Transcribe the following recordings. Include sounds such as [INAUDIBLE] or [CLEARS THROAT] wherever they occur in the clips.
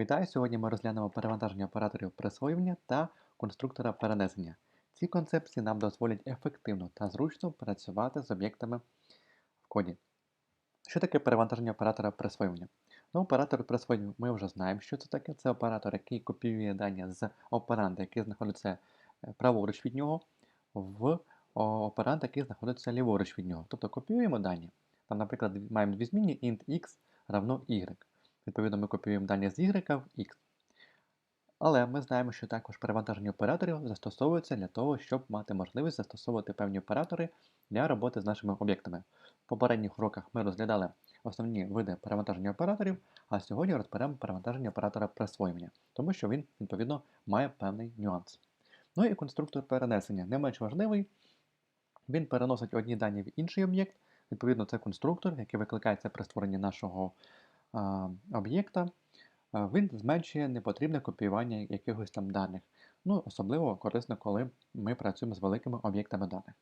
Вітаю! Сьогодні ми розглянемо перевантаження операторів присвоювання та конструктора перенесення. Ці концепції нам дозволять ефективно та зручно працювати з об'єктами в коді. Що таке перевантаження оператора присвоювання? Ну, Оператор присвоювання ми вже знаємо, що це таке. Це оператор, який копіює дані з операнта, який знаходиться е, праворуч від нього, в оперант, який знаходиться ліворуч від нього. Тобто копіюємо дані. Там, наприклад, маємо дві змінні int x равно y. Відповідно, ми копіюємо дані з y в x. Але ми знаємо, що також перевантаження операторів застосовується для того, щоб мати можливість застосовувати певні оператори для роботи з нашими об'єктами. В попередніх уроках ми розглядали основні види перевантаження операторів, а сьогодні розберемо перевантаження оператора присвоювання, тому що він, відповідно, має певний нюанс. Ну і конструктор перенесення не менш важливий. Він переносить одні дані в інший об'єкт. Відповідно, це конструктор, який викликається при створенні нашого об'єкта, він зменшує непотрібне копіювання якихось там даних. Ну, Особливо корисно, коли ми працюємо з великими об'єктами даних.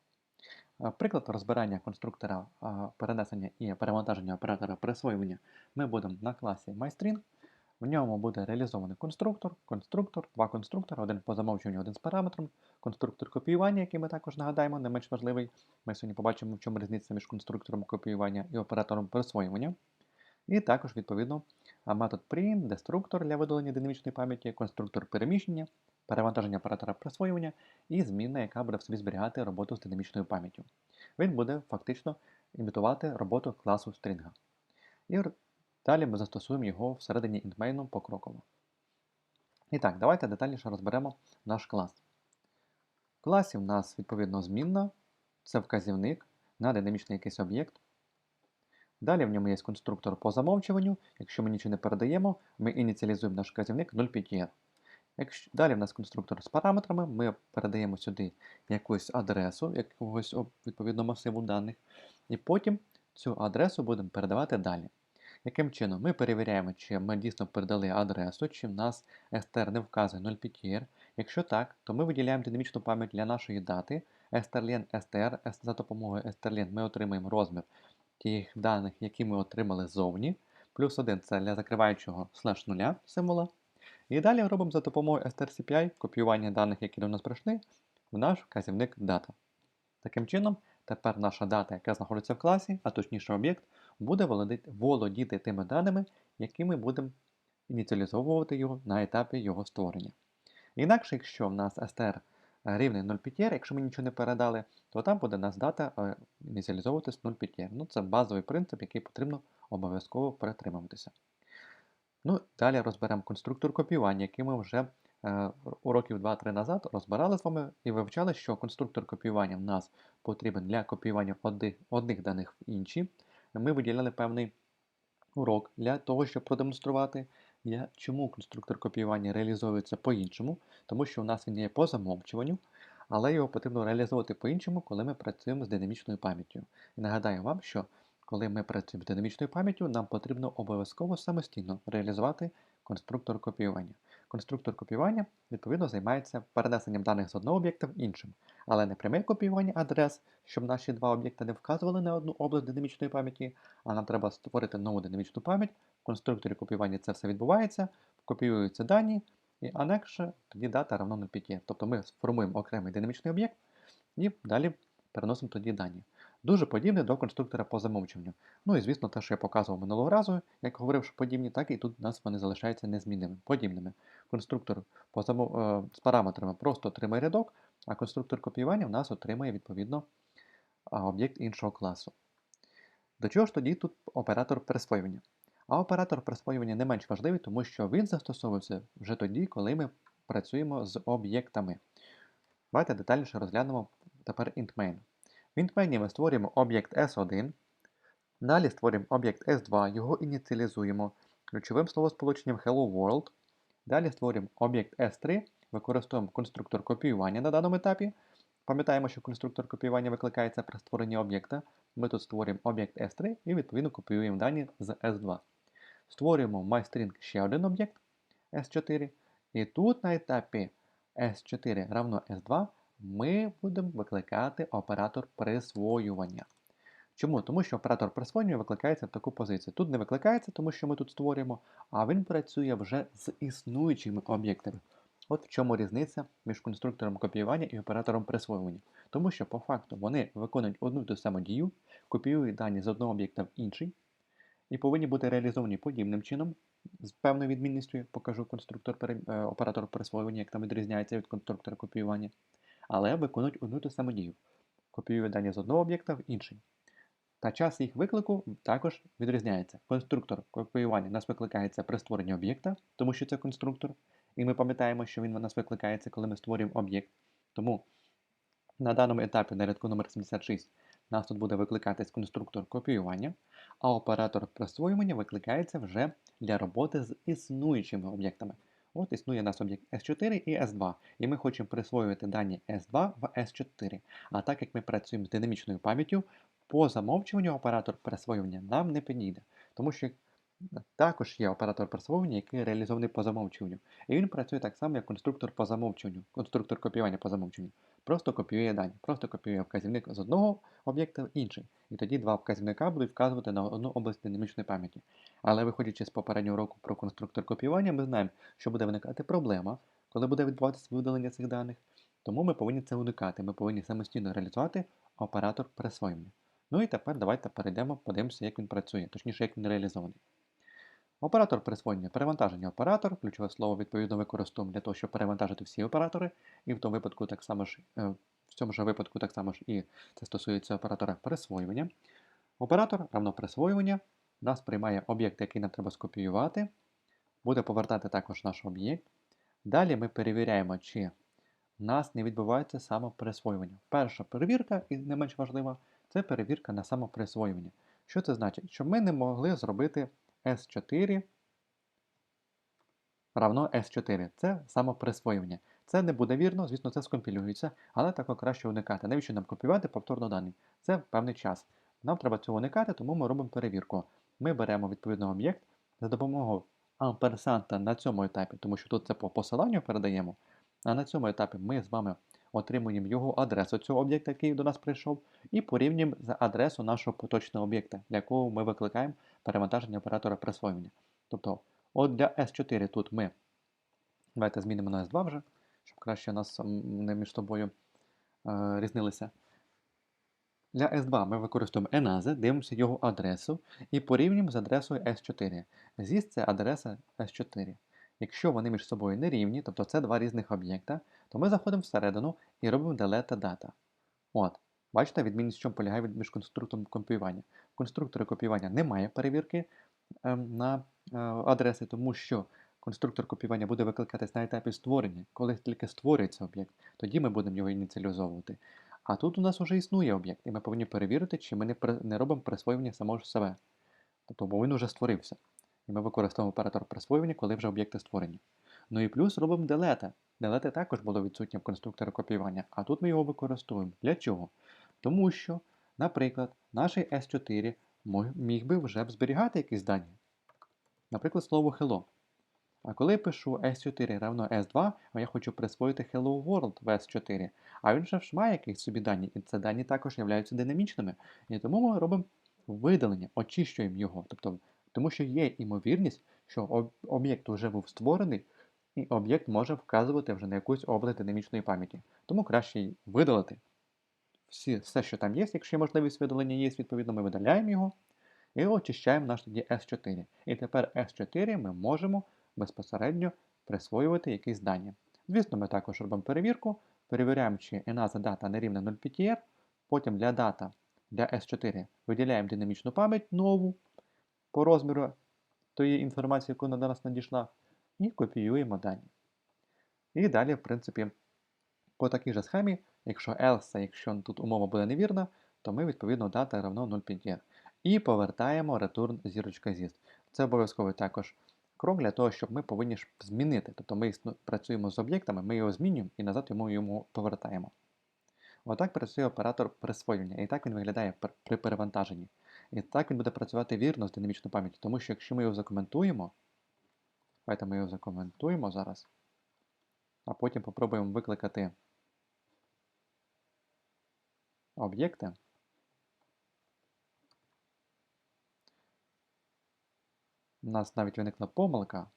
Приклад розбирання конструктора перенесення і перевантаження оператора присвоювання ми будемо на класі MyString. В ньому буде реалізований конструктор, конструктор, два конструктори, один по замовчуванню, один з параметром, конструктор копіювання, який ми також нагадаємо, не менш важливий. Ми сьогодні побачимо, в чому різниця між конструктором копіювання і оператором присвоювання. І також, відповідно, метод print, деструктор для видалення динамічної пам'яті, конструктор переміщення, перевантаження оператора присвоювання і змінна, яка буде в собі зберігати роботу з динамічною пам'яттю. Він буде фактично імітувати роботу класу стрінга. І далі ми застосуємо його всередині інтмейну покроково. І так, давайте детальніше розберемо наш клас. В класі в нас, відповідно, змінна, це вказівник на динамічний якийсь об'єкт. Далі в ньому є конструктор по замовчуванню. Якщо ми нічого не передаємо, ми ініціалізуємо наш вказівник 0,5R. Якщо... Далі в нас конструктор з параметрами, ми передаємо сюди якусь адресу, якогось відповідно масиву даних, і потім цю адресу будемо передавати далі. Яким чином? Ми перевіряємо, чи ми дійсно передали адресу, чи в нас str не вказує 0,5R. Якщо так, то ми виділяємо динамічну пам'ять для нашої дати. strlen str, за допомогою strlen ми отримаємо розмір тих даних, які ми отримали ззовні. Плюс 1 це для закриваючого слеш нуля символа. І далі робимо за допомогою strcpi копіювання даних, які до нас прийшли, в наш вказівник дата. Таким чином, тепер наша дата, яка знаходиться в класі, а точніше об'єкт, буде володіти тими даними, які ми будемо ініціалізовувати його на етапі його створення. Інакше, якщо в нас str рівний 0,5R, якщо ми нічого не передали, то там буде нас дата е, ініціалізовуватись 0,5R. Ну, Це базовий принцип, який потрібно обов'язково перетримуватися. Ну, Далі розберемо конструктор копіювання, який ми вже е, уроків 2-3 назад розбирали з вами і вивчали, що конструктор копіювання в нас потрібен для копіювання одних, одних даних в інші. Ми виділяли певний урок для того, щоб продемонструвати, я, Чому конструктор копіювання реалізовується по-іншому? Тому що у нас він є по замовчуванню, але його потрібно реалізовувати по-іншому, коли ми працюємо з динамічною пам'яттю. І нагадаю вам, що коли ми працюємо з динамічною пам'яттю, нам потрібно обов'язково самостійно реалізувати конструктор копіювання. Конструктор копіювання, відповідно, займається перенесенням даних з одного об'єкта в іншим, але не пряме копіювання адрес, щоб наші два об'єкти не вказували на одну область динамічної пам'яті, а нам треба створити нову динамічну пам'ять. В конструкторі копіювання це все відбувається, копіюються дані, і анекше тоді дата равно 0,5. Тобто ми сформуємо окремий динамічний об'єкт і далі переносимо тоді дані. Дуже подібне до конструктора по замовчуванню. Ну і звісно, те, що я показував минулого разу, як говорив, що подібні, так і тут у нас вони залишаються незмінними, подібними. Конструктор по замов... Е, з параметрами просто отримає рядок, а конструктор копіювання у нас отримає відповідно об'єкт іншого класу. До чого ж тоді тут оператор присвоювання? А оператор присвоювання не менш важливий, тому що він застосовується вже тоді, коли ми працюємо з об'єктами. Давайте детальніше розглянемо тепер int В int ми створюємо об'єкт S1. Далі створюємо об'єкт S2, його ініціалізуємо ключовим словосполученням Hello World. Далі створюємо об'єкт S3, використовуємо конструктор копіювання на даному етапі. Пам'ятаємо, що конструктор копіювання викликається при створенні об'єкта. Ми тут створюємо об'єкт S3 і відповідно копіюємо дані з S2. Створюємо MyString ще один об'єкт S4. І тут на етапі S4 равно S2 ми будемо викликати оператор присвоювання. Чому? Тому що оператор присвоєння викликається в таку позицію. Тут не викликається, тому що ми тут створюємо, а він працює вже з існуючими об'єктами. От в чому різниця між конструктором копіювання і оператором присвоювання. Тому що по факту вони виконують одну ту саму дію, копіюють дані з одного об'єкта в інший, і повинні бути реалізовані подібним чином, з певною відмінністю, покажу конструктор е, оператор присвоювання, як там відрізняється від конструктора копіювання, але виконують одну ту саму дію. Копіюють дані з одного об'єкта в інший. Та час їх виклику також відрізняється. Конструктор копіювання нас викликається при створенні об'єкта, тому що це конструктор. І ми пам'ятаємо, що він у нас викликається, коли ми створюємо об'єкт. Тому на даному етапі на рядку номер 76 нас тут буде викликатись конструктор копіювання, а оператор присвоювання викликається вже для роботи з існуючими об'єктами. От існує у нас об'єкт S4 і S2, і ми хочемо присвоювати дані S2 в S4. А так як ми працюємо з динамічною пам'яттю, по замовчуванню оператор присвоювання нам не підійде, тому що також є оператор присвоювання, який реалізований по замовчуванню. І він працює так само, як конструктор по замовчуванню, конструктор копіювання по замовчуванню. Просто копіює дані, просто копіює вказівник з одного об'єкта в інший. І тоді два вказівника будуть вказувати на одну область динамічної пам'яті. Але виходячи з попереднього року про конструктор копіювання, ми знаємо, що буде виникати проблема, коли буде відбуватися видалення цих даних. Тому ми повинні це уникати. Ми повинні самостійно реалізувати оператор присвоєння. Ну і тепер давайте перейдемо, подивимося, як він працює, точніше, як він реалізований. Оператор присвоєння перевантаження оператор, ключове слово відповідно використовуємо для того, щоб перевантажити всі оператори, і в тому випадку так само ж, е, в цьому ж випадку так само ж і це стосується оператора присвоювання. Оператор равно присвоювання нас приймає об'єкт, який нам треба скопіювати, буде повертати також наш об'єкт. Далі ми перевіряємо, чи в нас не відбувається самоприсвоювання. Перша перевірка, і не менш важлива, це перевірка на самоприсвоювання. Що це значить? Щоб ми не могли зробити S4 равно S4. Це самоприсвоювання. Це не буде вірно, звісно, це скомпілюється, але такого краще уникати. Навіщо нам копіювати повторно дані? Це певний час. Нам треба цього уникати, тому ми робимо перевірку. Ми беремо відповідний об'єкт за допомогою амперсанта на цьому етапі, тому що тут це по посиланню передаємо. А на цьому етапі ми з вами отримуємо його адресу цього об'єкта, який до нас прийшов, і порівнюємо з адресу нашого поточного об'єкта, якого ми викликаємо перевантаження оператора присвоювання. Тобто, от для S4 тут ми давайте змінимо на S2 вже, щоб краще нас не між собою е, різнилися. Для S2 ми використовуємо ENAZE, дивимося його адресу і порівнюємо з адресою S4. ZIS – це адреса S4. Якщо вони між собою не рівні, тобто це два різних об'єкта, то ми заходимо всередину і робимо delete data. От, Бачите, відмінність в чому полягає між конструктором копіювання. В конструкторі копіювання немає перевірки е, на е, адреси, тому що конструктор копіювання буде викликатись на етапі створення. Коли тільки створюється об'єкт, тоді ми будемо його ініціалізовувати. А тут у нас вже існує об'єкт, і ми повинні перевірити, чи ми не, не робимо присвоювання самого ж себе. Тобто, бо він вже створився. І ми використовуємо оператор присвоювання, коли вже об'єкти створені. Ну і плюс робимо делета. Делети також було відсутнє в конструкторі копіювання, а тут ми його використовуємо. Для чого? Тому що, наприклад, наш S4 міг би вже б зберігати якісь дані. Наприклад, слово hello. А коли я пишу S4 равно S2, а я хочу присвоїти Hello World в S4, а він же ж має якісь собі дані, і ці дані також являються динамічними. І тому ми робимо видалення, очищуємо його. Тобто, Тому що є ймовірність, що об'єкт вже був створений, і об'єкт може вказувати вже на якусь область динамічної пам'яті. Тому краще видалити всі, все, що там є, якщо є можливість видалення є, відповідно, ми видаляємо його і очищаємо наш тоді S4. І тепер S4 ми можемо безпосередньо присвоювати якісь дані. Звісно, ми також робимо перевірку, перевіряємо, чи ENASA дата не рівна 0PTR, потім для дата для S4 виділяємо динамічну пам'ять нову по розміру тої інформації, яку на нас надійшла, і копіюємо дані. І далі, в принципі, по такій же схемі, якщо else, якщо тут умова буде невірна, то ми відповідно дата равно 0,5. І повертаємо return зірочка zist. Це обов'язково також крок для того, щоб ми повинні змінити. Тобто ми працюємо з об'єктами, ми його змінюємо і назад йому йому повертаємо. Отак працює оператор присвоєння, і так він виглядає при перевантаженні. І так він буде працювати вірно з динамічною пам'яттю, тому що якщо ми його закоментуємо, Давайте ми його закоментуємо зараз. А потім попробуємо викликати об'єкти. У нас навіть виникла помилка.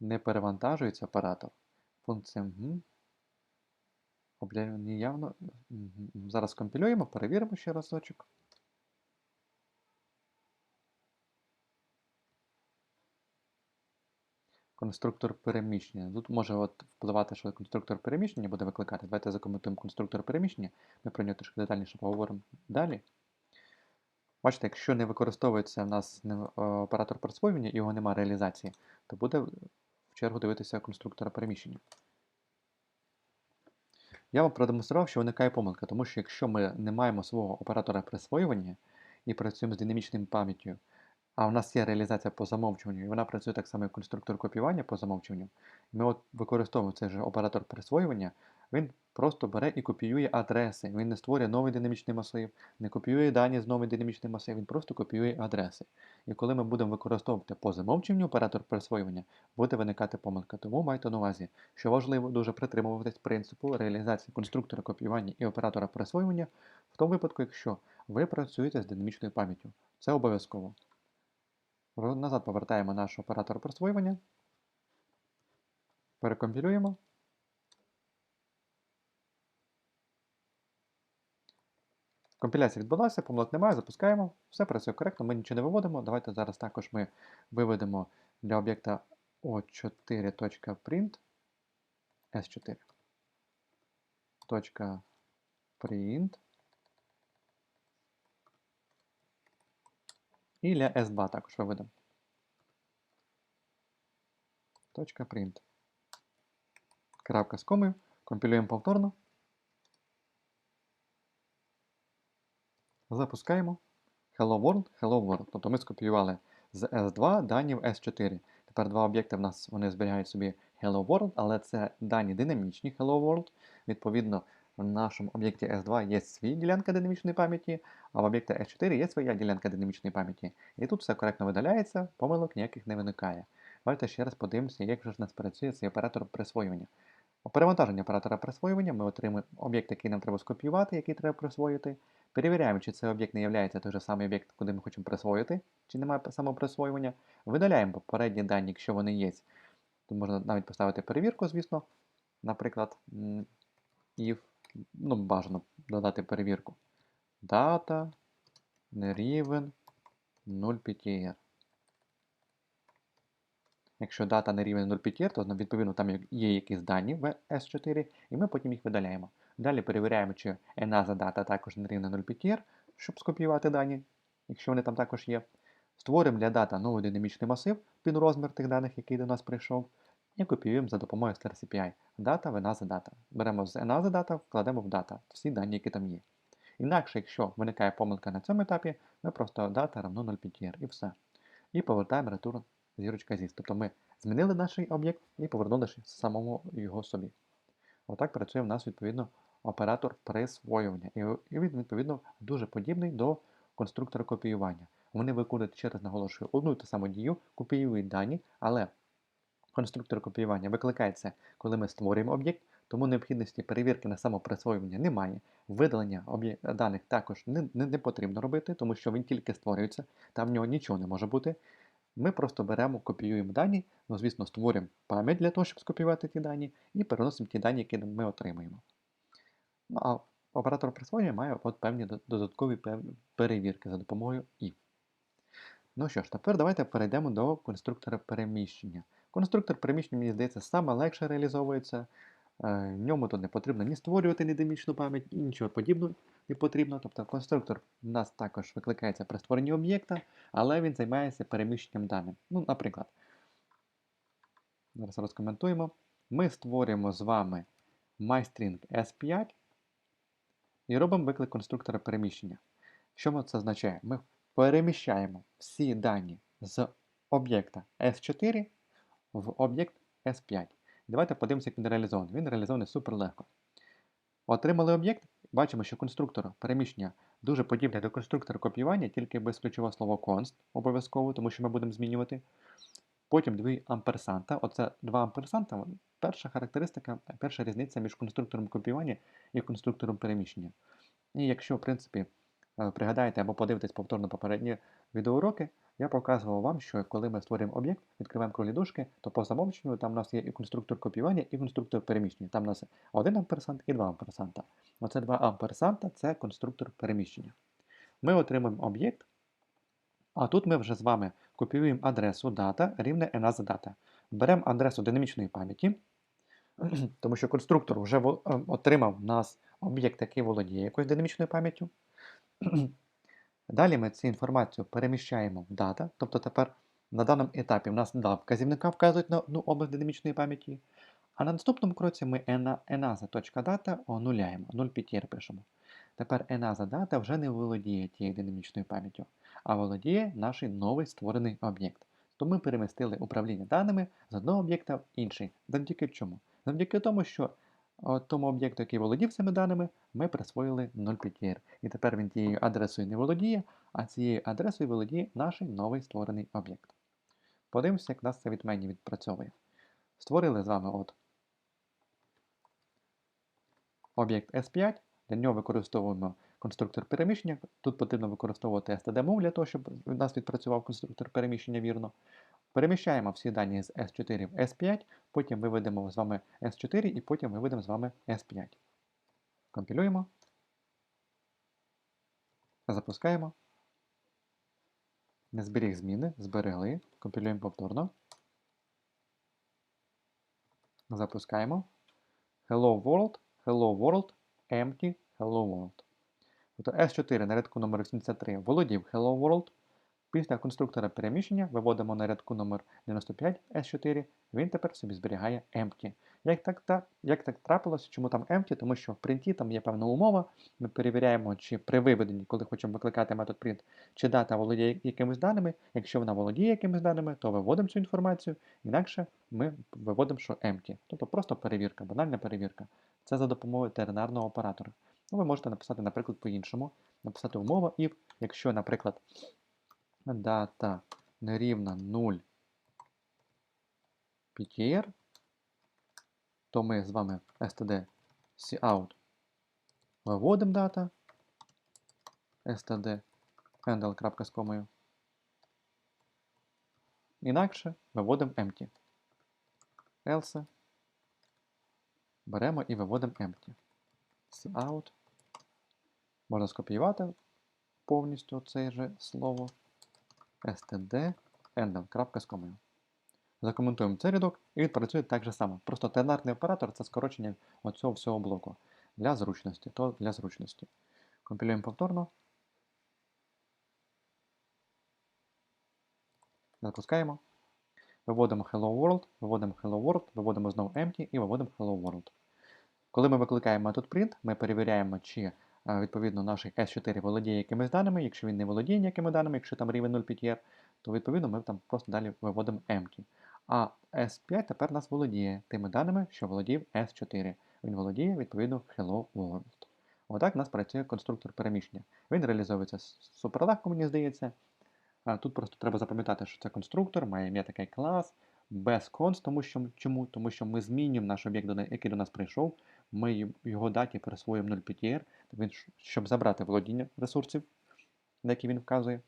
Не перевантажується оператор. Функція «мгм». Обля... Зараз компілюємо, перевіримо ще разочок. Конструктор переміщення. Тут може от впливати, що конструктор переміщення буде викликати. Давайте закоментуємо конструктор переміщення. Ми про нього трішки детальніше поговоримо далі. Бачите, якщо не використовується в нас е, оператор присвоювання і його немає реалізації, то буде в чергу дивитися конструктора переміщення. Я вам продемонстрував, що виникає помилка, тому що якщо ми не маємо свого оператора присвоювання і працюємо з динамічною пам'яттю, а у нас є реалізація по замовчуванню, і вона працює так само, як конструктор копіювання по замовчуванню, ми от використовуємо цей же оператор присвоювання, він просто бере і копіює адреси. Він не створює новий динамічний масив, не копіює дані з новий динамічний масив, він просто копіює адреси. І коли ми будемо використовувати по замовчуванню оператор присвоювання, буде виникати помилка. Тому майте на увазі, що важливо дуже притримуватись принципу реалізації конструктора копіювання і оператора присвоювання в тому випадку, якщо ви працюєте з динамічною пам'яттю. Це обов'язково. Назад повертаємо наш оператор присвоювання. Перекомпілюємо. Компіляція відбулася, помилок немає, запускаємо. Все працює коректно, ми нічого не виводимо. Давайте зараз також ми виведемо для об'єкта o4.print s4. Точка print. І для S2 також виведемо. Точка print. Крапка з комою. Компілюємо повторно. Запускаємо. Hello World, Hello World. Тобто ми скопіювали з S2 дані в S4. Тепер два об'єкти в нас вони зберігають собі Hello World, але це дані динамічні Hello World. Відповідно, в нашому об'єкті S2 є свій ділянка динамічної пам'яті, а в об'єкті S4 є своя ділянка динамічної пам'яті. І тут все коректно видаляється, помилок ніяких не виникає. Давайте ще раз подивимося, як же ж нас працює цей оператор присвоювання. У перевантаженні оператора присвоювання ми отримуємо об'єкт, який нам треба скопіювати, який треба присвоїти. Перевіряємо, чи цей об'єкт не є той же самий об'єкт, куди ми хочемо присвоїти, чи немає самоприсвоювання. Видаляємо попередні дані, якщо вони є. Тут можна навіть поставити перевірку, звісно. Наприклад, if, ну, бажано додати перевірку. Дата не рівен 0 PTR. Якщо дата не рівень 0 PTR, то відповідно там є якісь дані в S4, і ми потім їх видаляємо. Далі перевіряємо, чи ENASA дата також не рівна 0 PTR, щоб скопіювати дані, якщо вони там також є. Створимо для дата новий динамічний масив під розмір тих даних, який до нас прийшов, і копіюємо за допомогою StarCPI. Дата в ENASA дата. Беремо з ENASA дата, вкладемо в дата всі дані, які там є. Інакше, якщо виникає помилка на цьому етапі, ми просто дата равно 0 PTR і все. І повертаємо return зірочка ZIS. Тобто ми змінили наш об'єкт і повернули самому його собі. Отак працює в нас відповідно оператор присвоювання. І він, відповідно, дуже подібний до конструктора копіювання. Вони виконують, ще раз наголошую, одну і ту саму дію, копіюють дані, але конструктор копіювання викликається, коли ми створюємо об'єкт, тому необхідності перевірки на самоприсвоювання немає. Видалення даних також не, не, не потрібно робити, тому що він тільки створюється, там в нього нічого не може бути. Ми просто беремо, копіюємо дані, ну, звісно, створюємо пам'ять для того, щоб скопіювати ті дані, і переносимо ті дані, які ми отримаємо. Ну, а оператор присвоєння має от певні додаткові перевірки за допомогою if. Ну що ж, тепер давайте перейдемо до конструктора переміщення. Конструктор переміщення, мені здається, саме легше реалізовується. В ньому тут не потрібно ні створювати нединамічну пам'ять, і нічого подібного не потрібно. Тобто конструктор у нас також викликається при створенні об'єкта, але він займається переміщенням даних. Ну, Наприклад, зараз розкоментуємо. Ми створюємо з вами MyString S5 і робимо виклик конструктора переміщення. Що це означає? Ми переміщаємо всі дані з об'єкта S4 в об'єкт S5. Давайте подивимося, як він реалізований. Він реалізований супер легко. Отримали об'єкт, бачимо, що конструктор переміщення дуже подібний до конструктора копіювання, тільки без ключового слова const обов'язково, тому що ми будемо змінювати. Потім дві амперсанта. Оце два амперсанта. Перша характеристика, перша різниця між конструктором копіювання і конструктором переміщення. І якщо, в принципі, е, пригадаєте або подивитесь повторно попередні відеоуроки, я показував вам, що коли ми створюємо об'єкт, відкриваємо круглі дужки, то по замовченню там у нас є і конструктор копіювання, і конструктор переміщення. Там у нас 1 амперсант і 2 амперсанта. Оце 2 амперсанта це конструктор переміщення. Ми отримуємо об'єкт, а тут ми вже з вами копіюємо адресу дата рівне дата. Беремо адресу динамічної пам'яті, [CLEARS THROAT] тому що конструктор вже е, отримав в нас об'єкт, який володіє якоюсь динамічною пам'яттю. [CLEARS THROAT] Далі ми цю інформацію переміщаємо в дата, тобто тепер на даному етапі в нас два вказівника вказують на одну область динамічної пам'яті, а на наступному кроці ми enaza.data онуляємо, 0 п'ятір пишемо. Тепер enaza data вже не володіє тією динамічною пам'яттю, а володіє наш новий створений об'єкт. То ми перемістили управління даними з одного об'єкта в інший. Завдяки чому? Завдяки тому, що тому об'єкту, який володів цими даними, ми присвоїли 0 п'ятір. І тепер він тією адресою не володіє, а цією адресою володіє наш новий створений об'єкт. Подивимося, як нас це від мені відпрацьовує. Створили з вами от об'єкт S5, для нього використовуємо конструктор переміщення. Тут потрібно використовувати std-move для того, щоб у нас відпрацював конструктор переміщення вірно. Переміщаємо всі дані з S4 в S5, потім виведемо з вами S4 і потім виведемо з вами S5. Компілюємо. Запускаємо. Не зберіг зміни, зберегли. Компілюємо повторно. Запускаємо. Hello World, Hello World, Empty, Hello World. Тобто S4 на рядку номер 83 володів Hello World. Після конструктора переміщення виводимо на рядку номер 95 S4, він тепер собі зберігає empty. Як так, та, як так трапилося, чому там empty? Тому що в принті там є певна умова. Ми перевіряємо, чи при виведенні, коли хочемо викликати метод print, чи дата володіє якимись даними. Якщо вона володіє якимись даними, то виводимо цю інформацію, інакше ми виводимо, що empty. Тобто просто перевірка, банальна перевірка. Це за допомогою тернарного оператора. Ну, ви можете написати, наприклад, по-іншому. Написати умова if, якщо, наприклад, дата не рівна 0 PTR, то ми з вами std cout виводимо дата std handle.з комою. Інакше виводимо empty. Else беремо і виводимо empty. Cout. Можна скопіювати повністю це же слово std handle.з комою. Закоментуємо цей рядок і він працює так же само. Просто тенарний оператор це скорочення оцього всього блоку для зручності. То для зручності. Компілюємо повторно. Запускаємо. Виводимо Hello World, виводимо Hello World, виводимо знову empty і виводимо Hello World. Коли ми викликаємо метод print, ми перевіряємо, чи відповідно наш S4 володіє якимись даними. Якщо він не володіє ніякими даними, якщо там рівень 0 PTR, то відповідно ми там просто далі виводимо empty. А S5 тепер нас володіє тими даними, що володів S4. Він володіє відповідно Hello World. Отак у нас працює конструктор переміщення. Він реалізовується суперлегко, мені здається. Тут просто треба запам'ятати, що це конструктор, має ім'я такий клас, без const, тому що, чому? Тому що ми змінюємо наш об'єкт, який до нас прийшов, ми його даті присвоїмо 0 PTR, щоб забрати володіння ресурсів, на які він вказує.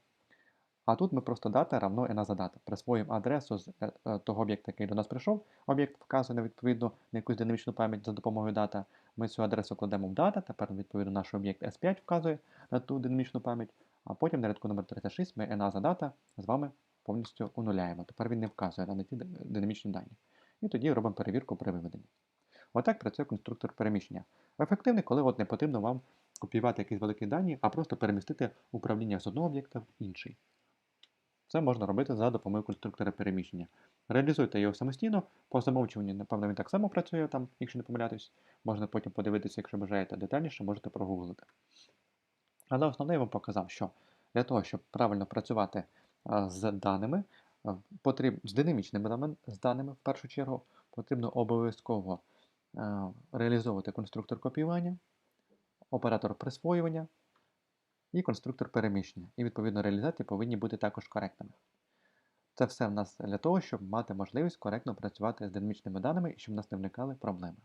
А тут ми просто дата равно enaz дата. Присвоїмо адресу з е, е, того об'єкта, який до нас прийшов. Об'єкт вказує відповідно на якусь динамічну пам'ять за допомогою дата. Ми цю адресу кладемо в дата, тепер, відповідно, наш об'єкт S5 вказує на ту динамічну пам'ять. А потім на рядку номер 36 ми enaz дата з вами повністю онуляємо. Тепер він не вказує на ті динамічні дані. І тоді робимо перевірку при виведенні. Отак працює конструктор переміщення. Ефективний, коли от не потрібно вам копіювати якісь великі дані, а просто перемістити управління з одного об'єкта в інший. Це можна робити за допомогою конструктора переміщення. Реалізуйте його самостійно, по замовчуванню, напевно, він так само працює, там, якщо не помилятись. Можна потім подивитися, якщо бажаєте детальніше, можете прогуглити. Але основне я вам показав, що для того, щоб правильно працювати з даними, потрібно, з динамічними з даними, в першу чергу, потрібно обов'язково реалізовувати конструктор копіювання, оператор присвоювання і конструктор переміщення. І, відповідно, реалізації повинні бути також коректними. Це все в нас для того, щоб мати можливість коректно працювати з динамічними даними і щоб в нас не виникали проблеми.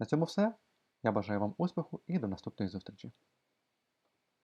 На цьому все. Я бажаю вам успіху і до наступної зустрічі!